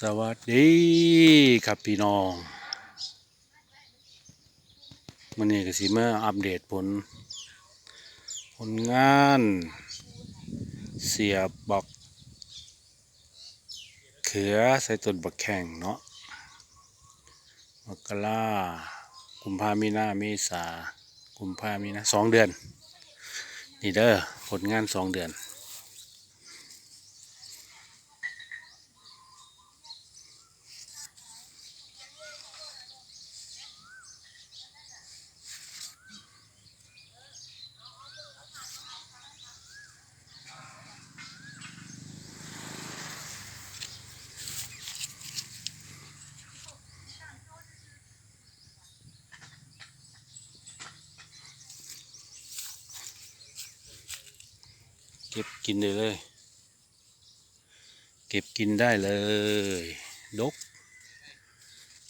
สวัสดีครับพี่น้องมันนี้ก็สิมาอัปเดตผล ผลงานเสียบบักเขือใส่ต้นบักแข่งเนาะมกรากุมภามีนาเมษากุมภามีนาสองเดือน นี่เด้อผลงานสองเดือน เก็บกินได้เลย เก็บกินได้เลย ดก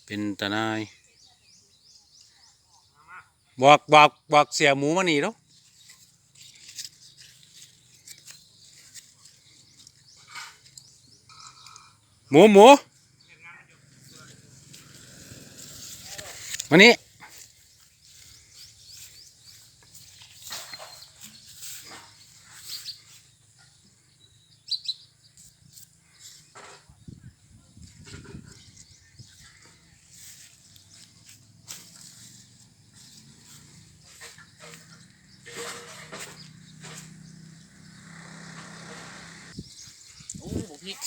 เป็นตะนาย บอกบอกบอกเสียหมูมานี่แล้วหมูหมูมานี่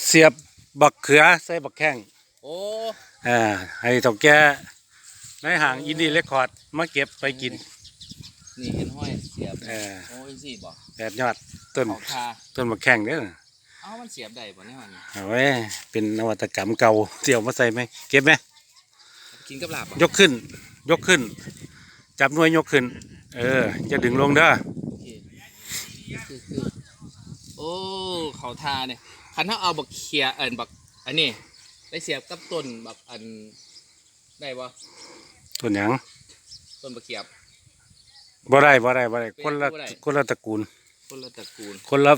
เสียบบักเขือใส่บักแข้งโอ้อ่าให้เถ่าแก่ในห่างอินดี้เรคคอร์ดมาเก็บไปกิน นี่เห็นห้อยเสียบเออ โอ้ยสิบอกแปดยอดต้น เขาคาต้นบักแข้งเด้อเอ้ามันเสียบได้ป่ะเนี่ยมันเอาไว้เป็นนวัตกรรมเก่าเสี่ยวมาใส่ไหมเก็บไหมกินกับลาบอะยกขึ้น ยกขึ้น จับหน่วยยกขึ้น เออ จะดึงลงเด้อโอเคคือคือโอ้เขาทาเนี่ย คันถ้าเอาบักเขียเอินบักอันนี้ไปเสียบกับต้นบักอันได้ปะต้นหยังต้นบักเขียบ บ่ได้บ่ได้บ่ได้คนละบ่ได้ คนละตระกูล คนละตระกูล คนละ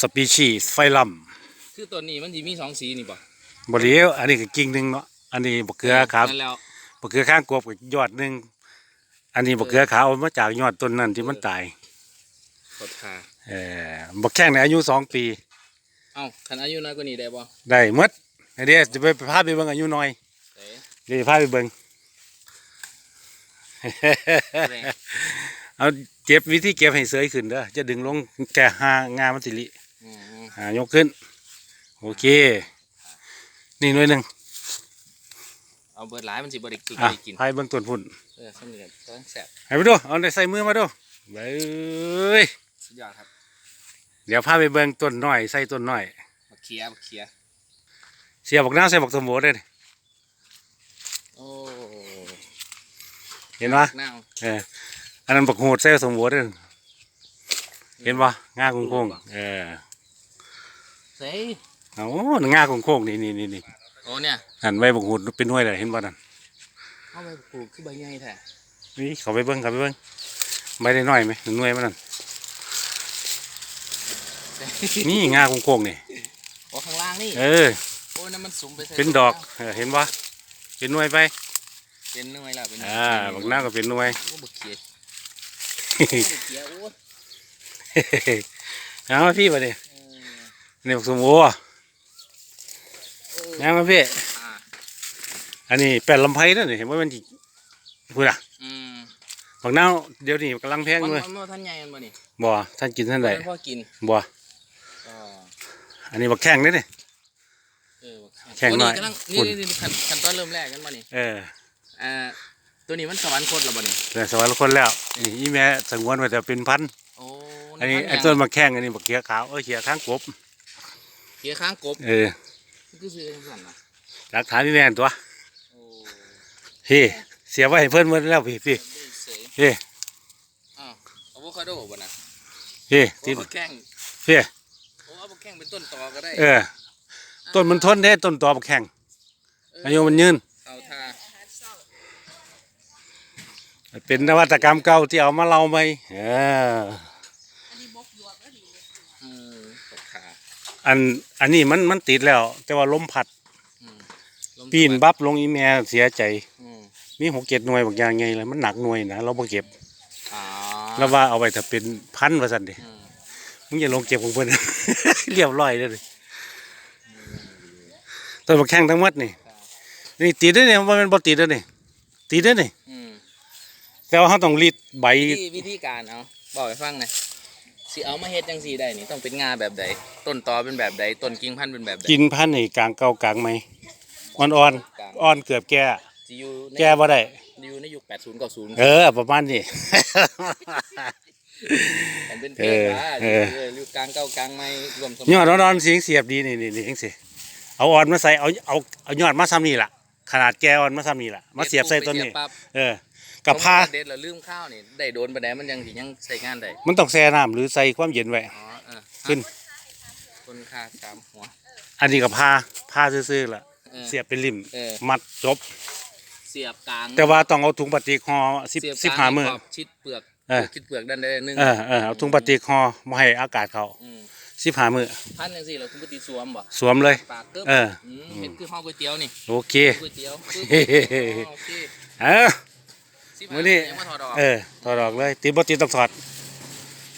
สปีชีส์ไฟลัมคือต้นนี้มันจะมีสองสีนี่ปะบ่เดียวอันนี้ก็กิ่งหนึงเนาะอันนี้บักเขือครับนั่นแล้วบักเขือข้างกบกับยอดหนึ่งอันนี้บักเขือขาวเอามาจากยอดต้นนั้นที่มันตายเขาทาเออบักแข้งในยอายุสองปี เอ้าคันอายุน้อยกว่านี้ได้ปะได้หมดไอเดียจะไปพาไปเบิ่งอายุน้อยได้เดี๋ยวจะพาไปเบิ่งได้เอาเก็บวิธีเก็บให้เสยขึ้นเด้อจะดึงลงแก่หางามันสิลิอืมอ่ายกขึ้น โอเค นี่หน่วยหนึ่งเอาเบิดหลายมันสิบริกินอะบริกินพายเบิ่งต้นพุ่นเออสำเร็จก็แซ่บให้ไปดูเอาได้ใส่มือมาดูเบ้ยสุดยอดครับ เดี๋ยวพาไปเบิ่งต้นน้อยใส่ต้นน้อยบักเขียบักเขียเสียบักน้าใส่บักสมโภได้อโอ้เห็นปะนาวเอออันนั้นบักโหดใส่สมโภได้อเห็นปะง่าโค้งๆเออเซ่เอาง่าโค้งๆนี่นี่นี่นี่โอ้เนี่ยหันไว้บักโหดเป็นหน่วยเลยเห็นปะนั่นเอาไปปลูกคือใบใหญ่แท้นี่เขาไปเบิ่งเขาไปเบิ่งใบได้น้อยไหมหน่วยมันนั่นเซ่ นี่ง่าโค้งๆนี่โอ้ข้างล่างนี่ เออ โอ้นั่นมันสูงไปใส่เป็นดอกเออเห็นปะเป็นหน่วยไป เป็นหน่วยแล้วเป็นหน่วยอ่าบักน้าก็เป็นหน่วยโอ้บักเขียโอ้บักเขียโอ้เอามาพี่มาดิเออนี่บักสมโภโอ้งามมาพี่อ่าอันนี้แปดลำไผ่นั่นนี่เห็นว่ามันจีพูดอะอืมบักน้าวเดี๋ยวนี้กำลังแพงมันเลยมันมันท่านใหญ่มันบ่นี่บ่ท่านกินท่านใดมันพ่อกินบ่อ๋อ อันนี้บักแข้งนี่นี่ เออบักแข็งหน่อยโกำลังฝุ่นี่นนี่นี่ขั้นขั้นตอนเริ่มแรกกันบ่นี่เอออ่าตัวนี้มันสวรรคตแล้วบ่นี่แต่สวรรค์คนแล้วนี่อีแม่สงวนไว้แต่เป็นพันโอ้อันนี้พัไอ้ยังต้นบักแข้งอันนี้บักเขียขาวเอ้ยเขียข้างกบเขียข้างกบเออมันคือซื้อจังซั่นน่ะหลักฐานนี่แน่นตัวโอ้พี่เสียไว้ให้เพิ่นหมดแล้วพี่พี่ได้เสยพี่อ้าวอะโวคาโดบ่นะพี่โอ้ที่บักแข้งพี่โอ้ เอาบักแข้งเป็นต้นตอก็ได้เออ ต้นมันทนได้ต้นตอบักแข้งอายุมันยืน เอาทาเป็นนวัตกรรมเก่าที่เอามาเล่าไหมเออเออตกขาอันอันนี้มันมันติดแล้ว แต่ว่าลมพัด อืมลมปีนบับลงอีแม่เสียใจ อืมมีหกเจ็ดหน่วยบางอย่างไงเลยมันหนักหน่วยนะเราบ่เก็บ อ๋อแล้วว่าเอาไว้ถ้าเป็นพันว่าซั่นดิอืม มึงอย่าลงเก็บของเพิ่น เรียบร้อยเลยดิต้นบักแข้งทั้งหมดนี่ นี่ติดเด้อนี่บ่แม่นบ่ติดเด้อนี่ติดเด้อนี่อืมแต่ว่าเราต้องรีดใบวิธีวิธีการเอาบอกให้ฟังหน่อยสิเอามาเฮ็ดจังซี่ได้นี่ต้องเป็นงาแบบใดต้นตอเป็นแบบใดต้นกิ่งพันธุ์เป็นแบบใดกินพันธุ์นี่กลางเก่ากลางไหมอ่อนกลางๆอ่อนเกือบแก่สิอยู่ในแก่บ่ได้อยู่ในยุค80 90เออ ประมาณนี้ มันเป็นเพเอศอว่าเออเออยุคกลางเก่ากลางใหม่รวมสมัยอดนอนๆเสียงเสียบดีนี่นี่นี่จังซี่เอาอ่อนมาใส่เอาเอาเอายอดมาซ้ำนี่ล่ะ ขนาดแก่อ่อนมาซ้ำนี่ล่ะมาเสียบใส่ต้นนี้เสียบปั๊บเออ กับผ้าเด็ดแล้วลืมข้าวนี่ได้โดนปานใดมันยังสิยังใช้งานได้มันต้องแช่น้ำหรือใส่ความเย็นไว้ อ๋อเออขึ้น คนค่าสามหัว อันนี้กับผ้าผ้าซื่อๆล่ะออเสียบเป็นริมเออ มัดจบ เสียบกลางแต่ว่าต้องเอาถุงพลาสติกห่อสิบเสียบสิบกลห้างมื้อขอบชิดเปลือก เออชิดเปลือกด้านใดด้านหนึงเออเออเอาถุงพลาสติกห่อมาให้อากาศเขามสิบห้ามื้อพันจังซี่เราคุณปฏิสวมบ่สวมเลย ปากเกิบเออ มเห็นคือห้องก๋วยเตี๋ยวนี่โอเค ก๋วยเตี๋ยวปึ๊บเฮ้เฮ้เฮ้ อ๋อโอเคเออ สิบมื้อนี้ ยังมาถอดออกเออถอดออกเลยติดบ่ติดต้องถอด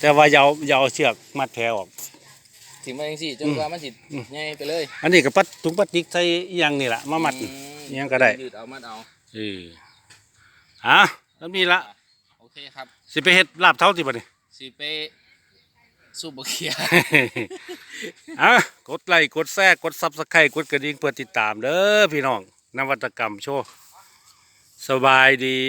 แต่ว่าอย่าเอาอย่าเอาเชือกมัดแผลออก ถึงมาจังซี่จนกว่ามันสิอืม ใหญ่ไปเลยอันนี้ก็ปัดถุงพลาสติกใส่อีหยังนี่ล่ะมามัด อือิหยังก็ได้ ยืดเอามัดเอา เอออะแล้วนี่ละโอ เคครับสิไปเฮ็ดลาบเท้าติบัดนี้สิไปสูบบ่เขียอะกดไลค์กดแชร์กดซับสไครต์กดกระดิ่งเพื่อติดตามเด้อพี่น้องนวัตกรรมโชว์ สบายดี